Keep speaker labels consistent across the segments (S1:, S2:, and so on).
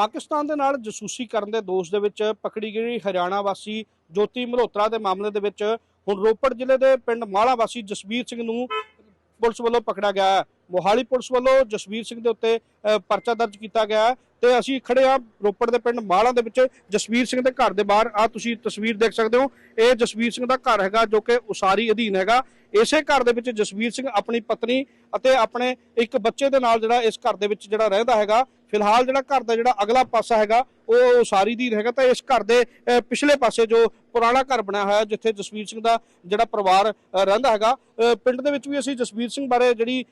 S1: ਪਾਕਿਸਤਾਨ ਦੇ ਨਾਲ ਜਸੂਸੀ ਕਰਨ ਦੇ ਦੋਸ਼ ਦੇ ਵਿੱਚ ਪਕੜੀ ਗਈ ਹਰਿਆਣਾ ਵਾਸੀ ਜੋਤੀ ਮਲਹੋਤਰਾ ਦੇ ਮਾਮਲੇ ਦੇ ਵਿੱਚ ਹੁਣ ਰੋਪੜ ਜ਼ਿਲ੍ਹੇ ਦੇ ਪਿੰਡ ਮਾਲਾ ਵਾਸੀ ਜਸਵੀਰ ਸਿੰਘ ਨੂੰ ਪੁਲਿਸ ਵੱਲੋਂ ਪਕੜਿਆ ਗਿਆ ਹੈ। ਮੋਹਾਲੀ ਪੁਲਿਸ ਵੱਲੋਂ ਜਸਵੀਰ ਸਿੰਘ ਦੇ ਉੱਤੇ ਪਰਚਾ ਦਰਜ ਕੀਤਾ ਗਿਆ ਹੈ ਤੇ ਅਸੀਂ ਖੜੇ ਆ ਰੋਪੜ ਦੇ ਪਿੰਡ ਮਾਲਾ ਦੇ ਵਿੱਚ। ਜਸਵੀਰ ਸਿੰਘ ਦੇ ਘਰ ਦੇ ਬਾਹਰ ਆ ਤੁਸੀਂ ਤਸਵੀਰ ਦੇਖ ਸਕਦੇ ਹੋ। ਇਹ ਜਸਵੀਰ ਸਿੰਘ ਦਾ ਘਰ ਹੈਗਾ ਜੋ ਕਿ ਉਸਾਰੀ ਅਧੀਨ ਹੈਗਾ। ਇਸੇ ਘਰ ਦੇ ਵਿੱਚ ਜਸਵੀਰ ਸਿੰਘ ਆਪਣੀ ਪਤਨੀ ਅਤੇ ਆਪਣੇ ਇੱਕ ਬੱਚੇ ਦੇ ਨਾਲ ਜਿਹੜਾ ਇਸ ਘਰ ਦੇ ਵਿੱਚ ਜਿਹੜਾ ਰਹਿੰਦਾ ਹੈਗਾ ਫਿਲਹਾਲ ਜਿਹੜਾ ਘਰ ਦਾ ਜਿਹੜਾ ਅਗਲਾ ਪਾਸਾ ਹੈਗਾ, ਉਹ ਉਸਾਰੀ ਦੀ ਹੈਗਾ ਤਾਂ ਇਸ ਘਰ ਦੇ ਪਿਛਲੇ ਪਾਸੇ ਜੋ ਪੁਰਾਣਾ ਘਰ ਬਣਿਆ ਹੋਇਆ ਜਿੱਥੇ ਜਸਵੀਰ ਸਿੰਘ ਦਾ ਜਿਹੜਾ ਪਰਿਵਾਰ ਰਹਿੰਦਾ ਹੈਗਾ। ਪਿੰਡ ਦੇ ਵਿੱਚ ਵੀ ਅਸੀਂ ਜਸਵੀਰ ਸਿੰਘ ਬਾਰੇ ਜਿਹੜੀ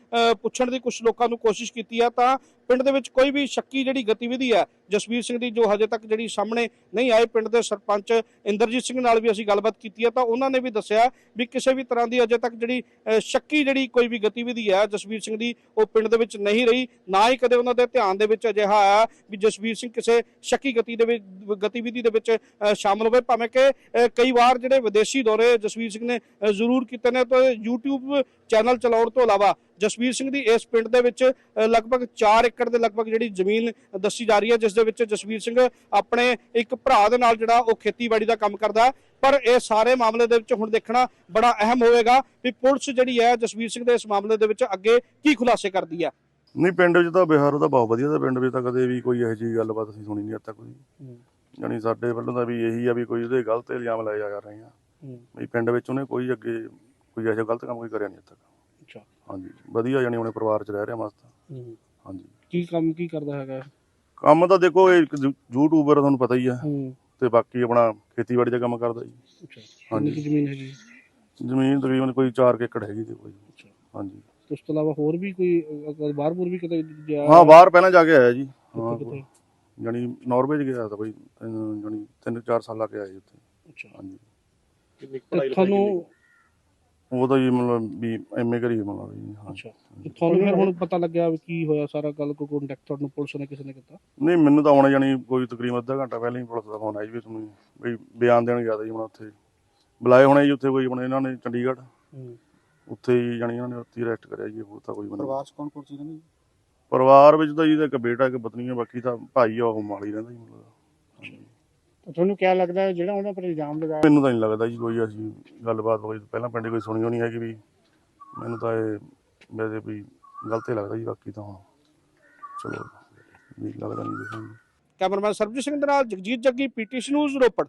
S1: ਪੁੱਛਣ ਦੀ ਕੁਝ ਲੋਕਾਂ ਨੂੰ ਕੋਸ਼ਿਸ਼ ਕੀਤੀ ਆ ਤਾਂ ਪਿੰਡ ਦੇ ਵਿੱਚ ਕੋਈ ਵੀ ਸ਼ੱਕੀ ਜਿਹੜੀ ਗਤੀਵਿਧੀ ਹੈ ਜਸਵੀਰ ਸਿੰਘ ਦੀ ਜੋ ਹਜੇ ਤੱਕ ਜਿਹੜੀ ਸਾਹਮਣੇ ਨਹੀਂ ਆਏ ਪਿੰਡ ਦੇ ਸਰਪੰਚ ਇੰਦਰਜੀਤ ਸਿੰਘ ਨਾਲ ਵੀ ਅਸੀਂ ਗੱਲਬਾਤ ਕੀਤੀ ਹੈ ਤਾਂ ਉਹਨਾਂ ਨੇ ਵੀ ਦੱਸਿਆ ਵੀ ਕਿਸੇ ਵੀ ਤਰ੍ਹਾਂ ਦੀ ਅਜੇ ਤੱਕ ਜਿਹੜੀ ਸ਼ੱਕੀ ਜਿਹੜੀ ਕੋਈ ਵੀ ਗਤੀਵਿਧੀ ਹੈ ਜਸਵੀਰ ਸਿੰਘ ਦੀ ਉਹ ਪਿੰਡ ਦੇ ਵਿੱਚ ਨਹੀਂ ਰਹੀ। ਨਾ ਹੀ ਕਦੇ ਉਹਨਾਂ ਦੇ ਧਿਆਨ ਦੇ ਵਿੱਚ ਅਜਿਹਾ ਆਇਆ ਵੀ ਜਸਵੀਰ ਸਿੰਘ ਕਿਸੇ ਸ਼ੱਕੀ ਗਤੀ ਦੇ ਵਿੱਚ ਗਤੀਵਿਧੀ ਦੇ ਵਿੱਚ ਅ, ਸ਼ਾਮਲ ਹੋਵੇ। ਭਾਵੇਂ ਕਿ ਕਈ ਵਾਰ ਜਿਹੜੇ ਵਿਦੇਸ਼ੀ ਦੌਰੇ ਜਸਵੀਰ ਸਿੰਘ ਨੇ ਜ਼ਰੂਰ ਕੀਤੇ ਨੇ। ਤਾਂ YouTube ਚੈਨਲ ਚਲਾਉਣ ਤੋਂ ਇਲਾਵਾ ਜਸਵੀਰ ਸਿੰਘ ਦੀ ਇਸ ਪਿੰਡ ਦੇ ਵਿੱਚ ਲਗਭਗ 4 ਏਕੜ ਦੇ ਲਗਭਗ ਜਿਹੜੀ ਜ਼ਮੀਨ ਦੱਸੀ ਜਾ ਰਹੀ ਹੈ ਜਿਸ ਦੇ ਵਿੱਚ ਜਸਵੀਰ ਸਿੰਘ ਆਪਣੇ ਇੱਕ ਭਰਾ ਦੇ ਨਾਲ ਜਿਹੜਾ ਉਹ ਖੇਤੀਬਾੜੀ ਦਾ ਕੰਮ ਕਰਦਾ ਪਰ ਇਹ ਸਾਰੇ ਮਾਮਲੇ ਦੇ ਵਿੱਚ ਹੁਣ ਦੇਖਣਾ ਬੜਾ ਅਹਿਮ ਹੋਵੇਗਾ ਵੀ ਪੁਲਿਸ ਜਿਹੜੀ ਹੈ ਜਸਵੀਰ ਸਿੰਘ ਦੇ ਇਸ ਮਾਮਲੇ ਦੇ ਵਿੱਚ ਅੱਗੇ ਕੀ ਖੁਲਾਸੇ ਕਰਦੀ ਹੈ।
S2: ਨਹੀਂ ਪਿੰਡ ਵਿੱਚ ਤਾਂ ਬਿਹਾਰ ਉਹਦਾ ਬਹੁਤ ਵਧੀਆ ਦਾ ਪਿੰਡ ਵਿੱਚ ਤਾਂ ਕਦੇ ਵੀ ਕੋਈ ਇਹੋ ਜਿਹੀ ਗੱਲਬਾਤ ਅਸੀਂ ਸੁਣੀ ਨਹੀਂ ਅੱਜ ਤੱਕ ਕੋਈ ਯਾਨੀ ਸਾਡੇ ਵੱਲੋਂ ਤਾਂ ਵੀ ਇਹੀ ਆ ਵੀ ਕੋਈ ਉਹਦੇ ਗਲਤ ਇਲਜ਼ਾਮ ਲਾਏ ਜਾ ਰਹੇ ਆ। ਵੀ ਪਿੰਡ ਵਿੱਚ ਉਹਨੇ ਕੋਈ ਅੱਗੇ ਕੋਈ ਜਿਹਾ ਗਲਤ ਕੰਮ ਕੋਈ ਕਰਿਆ ਨਹੀਂ ਤੱਕ
S1: ਅੱਛਾ।
S2: ਹਾਂਜੀ ਵਧੀਆ ਯਾਨੀ ਉਹਨੇ ਪਰਿਵਾਰ 'ਚ ਰਹਿ ਰਿਹਾ ਮਸਤ। ਹਾਂਜੀ।
S1: ਕੀ ਕੰਮ ਕੀ ਕਰਦਾ ਹੈਗਾ
S2: ਕੰਮ ਤਾਂ ਦੇਖੋ ਇਹ ਯੂਟਿਊਬਰ ਆ, ਤੁਹਾਨੂੰ ਪਤਾ ਹੀ ਆ।
S1: ਹੂੰ।
S2: ਤੇ ਬਾਕੀ ਆਪਣਾ ਖੇਤੀਬਾੜੀ ਦਾ ਕੰਮ ਕਰਦਾ ਜੀ।
S1: ਅੱਛਾ।
S2: ਹਾਂਜੀ।
S1: ਜ਼ਮੀਨ ਹੈਗੀ?
S2: ਜ਼ਮੀਨ ਤਕਰੀਬਨ ਕੋਈ 4 ਏਕੜ ਹੈਗੀ ਤੇ ਕੋਈ।
S1: ਅੱਛਾ।
S2: ਹਾਂਜੀ।
S1: ਉਸ ਤੋਂ ਇਲਾਵਾ ਹੋਰ ਵੀ ਕੋਈ ਬਾਹਰ ਬੂਰ ਵੀ ਕਿਤੇ ਗਿਆ
S2: ਹਾਂ ਬਾਹਰ ਪਹਿਲਾਂ ਜਾ ਕੇ ਆਇਆ ਜੀ। ਹਾਂ
S1: ਕਿੱਥੇ- ਕਿੱਥੇ?
S2: ਯਾਨੀ ਨਾਰਵੇ 'ਚ ਗਿਆ ਤਾਂ ਤਿੰਨ- ਯਾਨੀ 3-4 ਸਾਲ ਲਾ ਕੇ ਆਇਆ ਜੀ ਉੱਥੇ।
S1: ਅੱਛਾ।
S2: ਹਾਂਜੀ।
S1: ਤੇ ਤੁਹਾਨੂੰ
S2: ਉਹ ਤਾਂ ਜੀ ਮਤਲਬ ਵੀ ਐਮਏ ਕਰੀ ਮਤਲਬ ਜੀ ਹਾਂ।
S1: ਅੱਛਾ। ਤੇ ਤੁਹਾਨੂੰ ਫਿਰ ਹੁਣ ਪਤਾ ਲੱਗਿਆ ਵੀ ਕੀ ਹੋਇਆ ਸਾਰਾ ਗੱਲ ਕੋਈ ਕੰਟੈਕਟ ਤੁਹਾਨੂੰ ਪੁਲਿਸ ਨੇ ਕਿਸੇ ਨੇ ਕੀਤਾ?
S2: ਨਹੀਂ ਮੈਨੂੰ ਤਾਂ ਆਉਣਾ ਜਾਣੀ ਕੋਈ ਤਕਰੀਬਨ ਅੱਧਾ ਘੰਟਾ ਪਹਿਲਾਂ ਹੀ ਪੁਲਿਸ ਦਾ ਫੋਨ ਆਇਆ ਜੀ ਵੀ ਤੁਹਾਨੂੰ ਵੀ ਬਿਆਨ ਦੇਣ ਗਿਆ ਤਾ ਜੀ ਹੁਣ ਉੱਥੇ। ਬੁਲਾਏ ਹੋਣੇ ਜੀ ਉੱਥੇ ਕੋਈ ਆਪਣੇ ਇਹਨਾਂ ਨੇ ਚੰਡੀਗੜ੍ਹ।
S1: ਹੂੰ।
S2: ਉੱਥੇ ਹੀ ਜਾਣੀ ਇਹਨਾਂ ਨੇ ਉੱਥੇ ਅਰੈਸਟ ਕਰਿਆ ਜੀ ਹੋਰ ਤਾਂ ਕੋਈ ਬੰਦਾ
S3: ਪਰਿਵਾਰ ਚ ਕੌਣ ਕੌਣ ਸੀ ਇਹਨਾਂ ਦੇ?
S2: ਪਰਿਵਾਰ ਵਿੱਚ ਤਾਂ ਜੀ ਤਾਂ ਇੱਕ ਬੇਟਾ ਇੱਕ ਪਤਨੀ ਹੈ ਬਾਕੀ ਤਾਂ ਭਾਈ ਆ ਉਹ ਮਾਲੀ ਰਹਿੰਦਾ ਜੀ ਮਤਲਬ।
S3: ਤੁਹਾਨੂੰ ਕੀ ਲੱਗਦਾ ਹੈ ਜਿਹੜਾ ਉਹਨਾਂ ਪਰ ਇਲਜ਼ਾਮ ਲਗਾਇਆ
S2: ਮੈਨੂੰ ਤਾਂ ਨਹੀਂ ਲੱਗਦਾ ਜੀ ਕੋਈ ਅਸੀਂ ਗੱਲਬਾਤ ਹੋਈ ਪਹਿਲਾਂ ਪਿੰਡੇ ਕੋਈ ਸੁਣੀ ਹੋਣੀ ਹੈਗੀ ਵੀ ਮੈਨੂੰ ਤਾਂ ਇਹ ਵੈਸੇ ਵੀ ਗਲਤ ਹੀ ਲੱਗਦਾ ਜੀ ਬਾਕੀ ਤਾਂ ਹੁਣ ਚਲੋ ਵੀ ਲੱਗਦਾ ਨਹੀਂ ਜੀ ਸਾਨੂੰ।
S1: ਕੈਮਰਾਮੈਨ ਸਰਬਜੀਤ ਸਿੰਘ ਦੇ ਨਾਲ ਜਗਜੀਤ ਜੱਗੀ ਪੀਟੀਸੀ ਨਿਊਜ਼ ਰੋਪੜ